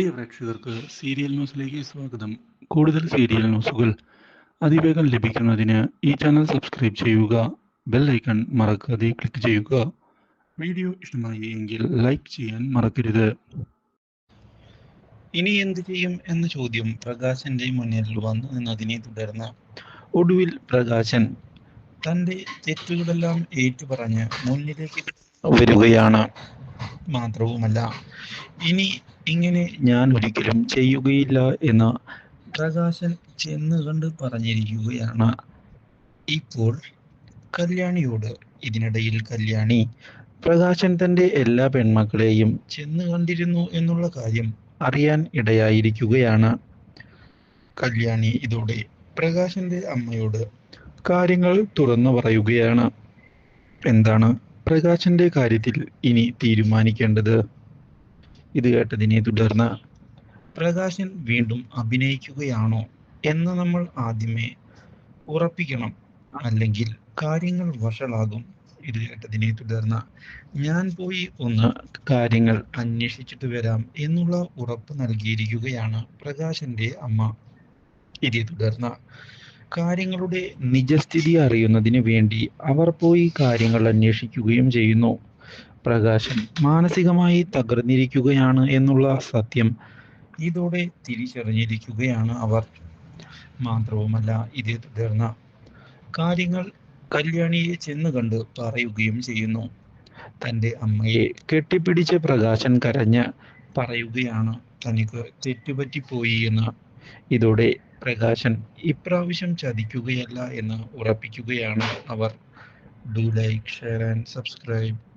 പ്രിയ പ്രേക്ഷകർക്ക് സീരിയൽ ന്യൂസിലേക്ക് സ്വാഗതം. കൂടുതൽ സീരിയൽ ന്യൂസുകൾ അതിവേഗം ലഭിക്കുന്നതിന് ഈ ചാനൽ സബ്സ്ക്രൈബ് ചെയ്യുക ബെൽ ഐക്കൺ മറക്കാതെ ക്ലിക്ക് ചെയ്യുക. വീഡിയോ ഇഷ്ടമായി എങ്കിൽ ലൈക്ക് ചെയ്യാൻ മറക്കരുത്. ഇനി എന്ത് ചെയ്യും എന്ന ചോദ്യം പ്രകാശന്റെ മുന്നിൽ വന്നു നിന്നതിനെ തുടർന്ന് ഒടുവിൽ പ്രകാശൻ തന്റെ തെറ്റുകളെല്ലാം ഏറ്റുപറഞ്ഞ് മുന്നിലേക്ക് വരികയാണ്. മാത്രവുമല്ല ഇനി ഇങ്ങനെ ഞാൻ ഒരിക്കലും ചെയ്യുകയില്ല എന്ന് പ്രകാശൻ ചെന്ന് കണ്ട് പറഞ്ഞിരിക്കുകയാണ്. ഇപ്പോൾ കല്യാണിയോട് ഇതിനിടയിൽ കല്യാണി പ്രകാശൻ തന്റെ എല്ലാ പെൺമക്കളെയും ചെന്ന് കണ്ടിരുന്നു എന്നുള്ള കാര്യം അറിയാൻ ഇടയായിരിക്കുകയാണ്. കല്യാണി ഇതോടെ പ്രകാശന്റെ അമ്മയോട് കാര്യങ്ങൾ തുറന്നു പറയുകയാണ്. എന്താണ് പ്രകാശന്റെ കാര്യത്തിൽ ഇനി തീരുമാനിക്കേണ്ടത്? ഇത് കേട്ടതിനെ തുടർന്ന് പ്രകാശൻ വീണ്ടും അഭിനയിക്കുകയാണോ എന്ന് നമ്മൾ ആദ്യമേ ഉറപ്പിക്കണം. അല്ലെങ്കിൽ കാര്യങ്ങൾ വഷളാകും. ഇത് കേട്ടതിനെ തുടർന്ന് ഞാൻ പോയി ഒന്ന് കാര്യങ്ങൾ അന്വേഷിച്ചിട്ട് വരാം എന്നുള്ള ഉറപ്പ് നൽകിയിരിക്കുകയാണ് പ്രകാശന്റെ അമ്മ. ഇതേ തുടർന്ന് കാര്യങ്ങളുടെ നിജസ്ഥിതി അറിയുന്നതിന് വേണ്ടി അവർ പോയി കാര്യങ്ങൾ അന്വേഷിക്കുകയും ചെയ്യുന്നു. പ്രകാശൻ മാനസികമായി തകർന്നിരിക്കുകയാണ് എന്നുള്ള സത്യം. ഇതോടെ തിരിച്ചറിഞ്ഞിരിക്കുകയാണ് അവർ. മാത്രവുമല്ല ഇതേ തുടർന്ന് കാര്യങ്ങൾ കല്യാണിയെ ചെന്ന് കണ്ട് പറയുകയും ചെയ്യുന്നു. തന്റെ അമ്മയെ കെട്ടിപ്പിടിച്ച് പ്രകാശൻ കരഞ്ഞ് പറയുകയാണ് തനിക്ക് തെറ്റുപറ്റിപ്പോയി എന്ന്. ഇതോടെ പ്രകാശൻ ഇപ്രാവശ്യം ചതിക്കുകയല്ല എന്ന് ഉറപ്പിക്കുകയാണ് അവർ. Do like share and subscribe